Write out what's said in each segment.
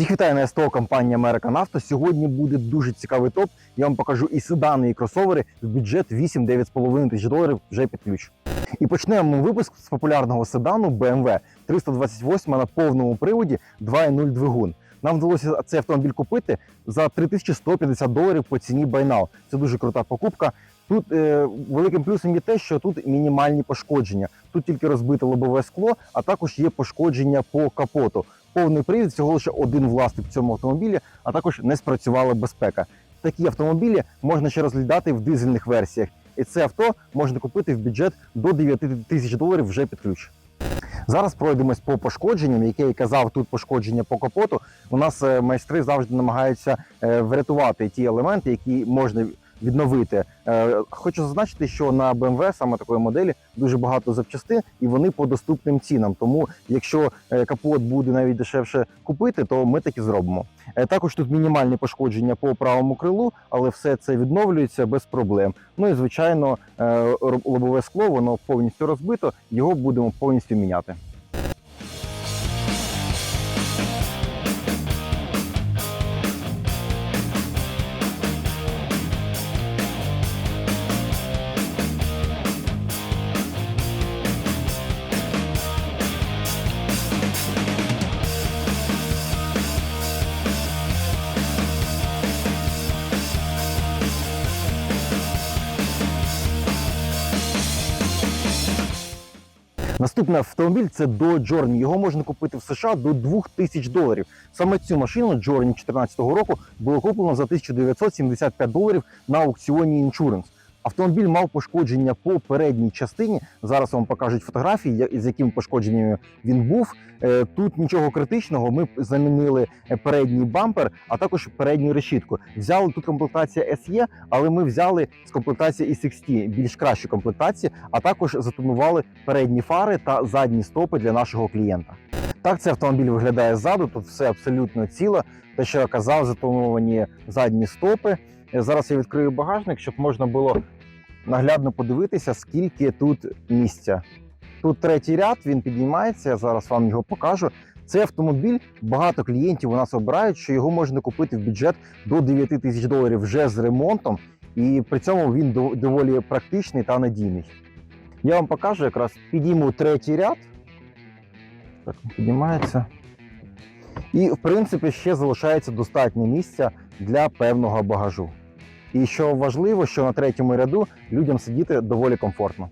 Всіх вітаю на СТО компанія American Auto. Сьогодні буде дуже цікавий топ. Я вам покажу і седани, і кросовери в бюджет 8-9,5 тисяч доларів вже під ключ. І почнемо ми випуск з популярного седану BMW 328 на повному приводі 2.0 двигун. Нам вдалося цей автомобіль купити за 3150 доларів по ціні Now. Це дуже крута покупка. Тут е, великим плюсом є те, що тут мінімальні пошкодження. Тут тільки розбите лобове скло, а також є пошкодження по капоту. Повний привід всього лише один власник в цьому автомобілі, а також не спрацювала безпека. Такі автомобілі можна ще розглядати в дизельних версіях. І це авто можна купити в бюджет до 9 тисяч доларів вже під ключ. Зараз пройдемось по пошкодженням, яке я казав, тут пошкодження по капоту. У нас е, майстри завжди намагаються е, врятувати ті елементи, які можна відновити. Е, Хочу зазначити, що на BMW саме такої моделі дуже багато запчастин, і вони по доступним цінам. Тому, якщо е, капот буде навіть дешевше купити, то ми так і зробимо. Е, Також тут мінімальні пошкодження по правому крилу, але все це відновлюється без проблем. Ну і звичайно, лобове скло воно повністю розбито. Його будемо повністю міняти. Наступний автомобіль це Dodge Journey. Його можна купити в США до 2000 доларів. Саме цю машину Journey 2014 року було куплено за 1975 доларів на аукціоні Insurance. Автомобіль мав пошкодження по передній частині. Зараз вам покажуть фотографії, з якими пошкодженнями він був. Е, Тут нічого критичного. Ми замінили передній бампер, а також передню решітку. Взяли тут комплектація SE, але ми взяли з комплектації E60 більш кращу комплектацію, а також затонували передні фари та задні стопи для нашого клієнта. Так цей автомобіль виглядає ззаду. Тут все абсолютно ціло. Те, що я казав, затоновані задні стопи. Е, Зараз я відкрию багажник, щоб можна було наглядно подивитися, скільки тут місця. Тут третій ряд, він піднімається. Я зараз вам його покажу. Цей автомобіль багато клієнтів у нас обирають, що його можна купити в бюджет до 9 тисяч доларів вже з ремонтом, і при цьому він доволі практичний та надійний. Я вам покажу якраз підійму третій ряд. Так, піднімається. І, в принципі, ще залишається достатньо місця для певного багажу. І що важливо, що на третьому ряду людям сидіти доволі комфортно.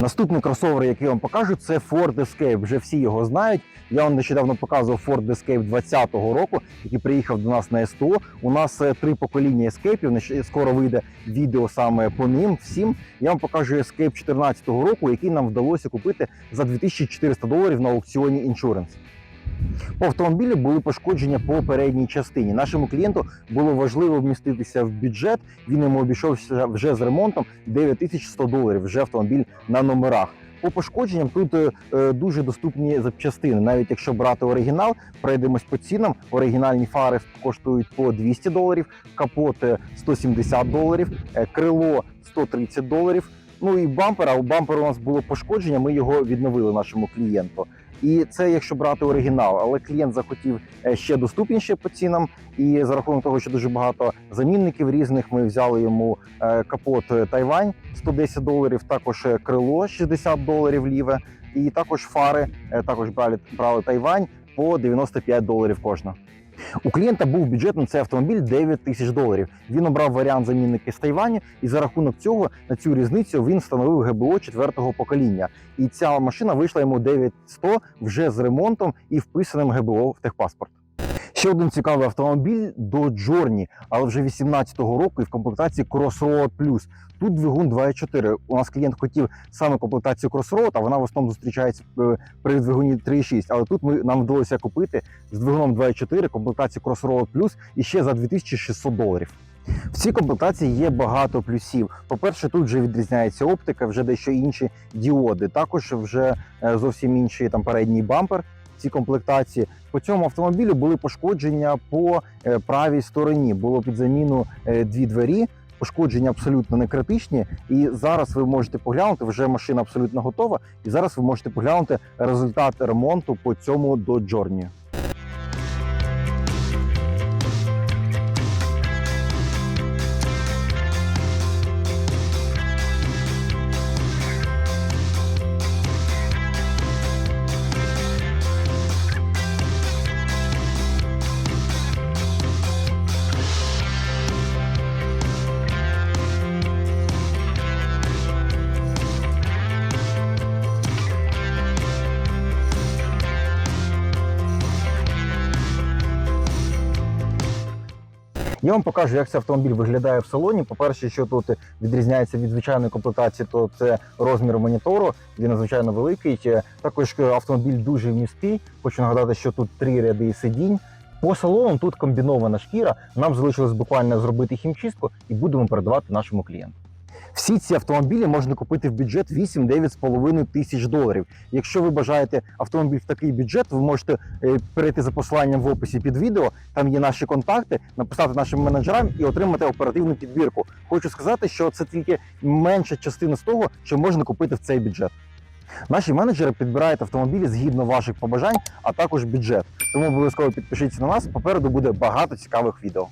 Наступний кросовер, який я вам покажу, це Ford Escape. Вже всі його знають. Я вам нещодавно показував Ford Escape 2020 року, який приїхав до нас на СТО. У нас е, три покоління ескейпів. Скоро вийде відео саме по ним. Всім я вам покажу Escape 2014 року, який нам вдалося купити за 2400 доларів на аукціоні Insurance. По автомобілю були пошкодження по передній частині. Нашому клієнту було важливо вміститися в бюджет. Він йому обійшовся вже з ремонтом 9100 доларів. Вже автомобіль на номерах. По пошкодженням тут е, дуже доступні запчастини. Навіть якщо брати оригінал, пройдемось по цінам. Оригінальні фари коштують по 200 доларів, капот е, 170 доларів, е, крило 130 доларів. Ну і бампер, а у бампера у нас було пошкодження. Ми його відновили нашому клієнту. І це якщо брати оригінал, але клієнт захотів е, ще доступніше по цінам. І за рахунок того, що дуже багато замінників різних, ми взяли йому е, капот е, Тайвань 110 доларів, також крило 60 доларів ліве, і також фари також брали, брали Тайвань по 95 доларів кожна. У клієнта був бюджет на цей автомобіль 9 тисяч доларів. Він обрав варіант замінники з Тайвані, і за рахунок цього на цю різницю він встановив ГБО четвертого покоління. І ця машина вийшла йому 9100 вже з ремонтом і вписаним ГБО в техпаспорт. Ще один цікавий автомобіль до Journey, але вже 18-го року і в комплектації Crossroad Plus. Тут двигун 2.4. У нас клієнт хотів саме комплектацію Crossroad, а вона в основному зустрічається е, при двигуні 3.6. Але тут ми нам вдалося купити з двигуном 2.4 комплектацію Crossroad Plus і ще за 2600 доларів. В цій комплектації є багато плюсів. По-перше, тут вже відрізняється оптика, вже дещо інші діоди. Також вже е, зовсім інший там передній бампер цій комплектації. По цьому автомобілю були пошкодження по е, правій стороні. Було під заміну е, дві двері. Пошкодження абсолютно не критичні, і зараз ви можете поглянути. Вже машина абсолютно готова. І зараз ви можете поглянути результат ремонту по цьому до Journey. Я вам покажу, як цей автомобіль виглядає в салоні. По-перше, що тут відрізняється від звичайної комплектації, то це розмір монітору. Він надзвичайно великий. Е, Також е, автомобіль дуже міський. Хочу нагадати, що тут три ряди сидінь. По салону тут комбінована шкіра. Нам залишилось буквально зробити хімчистку і будемо передавати нашому клієнту. Всі ці автомобілі можна купити в бюджет 8-9,5 тисяч доларів. Якщо ви бажаєте автомобіль в такий бюджет, ви можете е, перейти за посиланням в описі під відео. Там є наші контакти, написати нашим менеджерам і отримати оперативну підбірку. Хочу сказати, що це тільки менша частина з того, що можна купити в цей бюджет. Наші менеджери підбирають автомобілі згідно ваших побажань, а також бюджет. Тому обов'язково підпишіться на нас. Попереду буде багато цікавих відео.